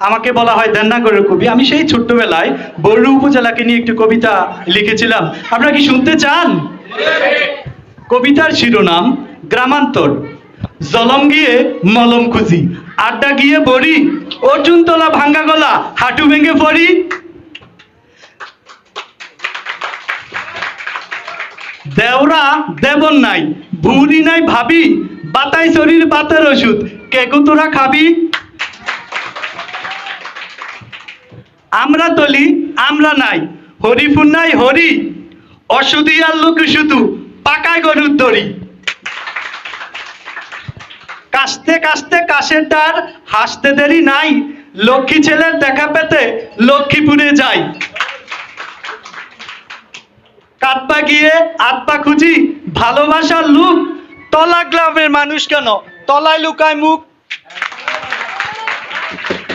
আমাকে বলা হয় দেন্নাগরের কবি। আমি সেই ছোট্টবেলায় বড়ু উপজেলাকে নিয়ে একটি কবিতা লিখেছিলাম। আপনারা কি শুনতে চান? কবিতার শিরোনাম, গ্রামান্তর। জলম গিয়ে মলম খুঁজি, আড্ডা গিয়ে বড়ি, অর্জুন তোলা ভাঙ্গা গলা, হাঁটু ভেঙে পড়ি দেওরা দেবন নাই ভুরি নাই ভাবি বাতাই শরীর বাতের ওষুধ কেকু তোরা খাবি? আমরা তলি আমরা নাই। হরিফুন নাই, হরি। অসুধি লোক শুধু? পাকায় গরুর দড়ি। কাশতে কাশতে কাশের তার হাসতে দেরি নাই। লক্ষ্মী ছেলের দেখা পেতে লক্ষ্মীপুরে যাই। কাটপা গিয়ে আটপা খুঁজি, ভালোবাসার লুক তলা গ্রামের মানুষ কেন? তলায় লুকায় মুখ